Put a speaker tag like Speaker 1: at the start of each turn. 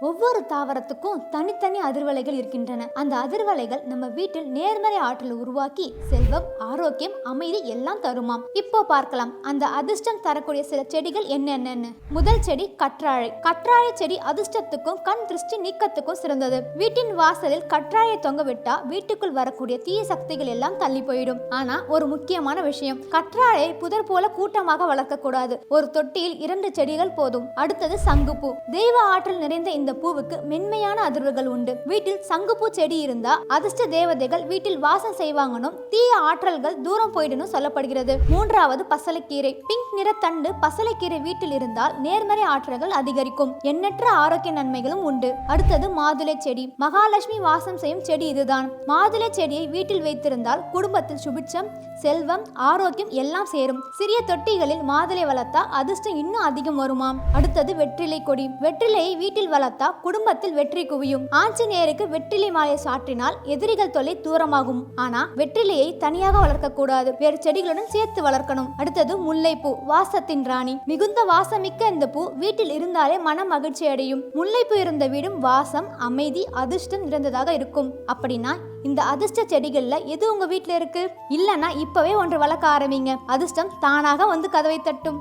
Speaker 1: ஒவ்வொரு தாவரத்துக்கும் தனித்தனி அதிர்வலைகள் இருக்கின்றன. அந்த அதிர்வலைகள் நம்ம வீட்டில் நேர்மறை ஆற்றலை உருவாக்கி செல்வம் ஆரோக்கியம் அமைதி எல்லாம் தருமாம். இப்போ பார்க்கலாம் அந்த அதிர்ஷ்டம் தரக்கூடிய சில செடிகள் என்னென்னு முதல் செடி கற்றாழை. கற்றாழை செடி அதிர்ஷ்டத்துக்கும் கண் திருஷ்டி நீக்கத்துக்கும் சிறந்தது. வீட்டின் வாசலில் கற்றாழை தொங்க விட்டா வீட்டுக்குள் வரக்கூடிய தீய சக்திகள் எல்லாம் தள்ளி போயிடும். ஆனா ஒரு முக்கியமான விஷயம் கற்றாழை புதர் போல கூட்டமாக வளர்க்க கூடாது ஒரு தொட்டியில் இரண்டு செடிகள் போதும். அடுத்தது சங்குப்பூ. தெய்வ ஆற்றல் நிறைந்த இந்த இந்த பூவுக்கு மென்மையான அதிர்வுகள் உண்டு. வீட்டில் சங்குப்பூ செடி இருந்தா அதிர்ஷ்ட தேவதைகள் வீட்டில் வாசம் செய்வாங்கனும் தீய ஆற்றல்கள் தூரம் போயிடணும் சொல்லப்படுகிறது. மூன்றாவது பசலைக்கீரை. பிங்க் நிற தண்டு பசலைக்கீரை வீட்டில் இருந்தால் நேர்மறை ஆற்றல்கள் அதிகரிக்கும். எண்ணற்ற ஆரோக்கிய நன்மைகளும் உண்டு. அடுத்தது மாதுளை செடி. மகாலட்சுமி வாசம் செய்யும் செடி இதுதான். மாதுளை செடியை வீட்டில் வைத்திருந்தால் குடும்பத்தில் சுபிட்சம் செல்வம் ஆரோக்கியம் எல்லாம் சேரும். சிறிய தொட்டிகளில் மாதுளை வளர்த்தா அதிர்ஷ்டம் இன்னும் அதிகம் வருமாம். அடுத்தது வெற்றிலை கொடி. வெற்றிலையை வீட்டில் வளர்த்தா பார்த்தா குடும்பத்தில் வெற்றி குவியும். ஆஞ்சநேயருக்கு வெற்றிலை மாலை சாற்றினால் எதிரிகள் தொல்லை தூரமாகும். ஆனா வெற்றிலையை தனியாக வளர்க்க கூடாது வேறு செடிகளுடன் சேர்த்து வளர்க்கணும். அடுத்தது முல்லைப்பூ வாசத்தின் ராணி. மிகுந்த வாசமிக்க இந்த பூ வீட்டில் இருந்தாலே மன மகிழ்ச்சி அடையும். முல்லைப்பூ இருந்த வீடும் வாசம் அமைதி அதிர்ஷ்டம் நிறைந்ததாக இருக்கும். அப்படின்னா இந்த அதிர்ஷ்ட செடிகள்ல எது உங்க வீட்டுல இருக்கு? இல்லனா இப்பவே ஒன்று வளர்க்க ஆரம்பிங்க. அதிர்ஷ்டம் தானாக வந்து கதவை தட்டும்.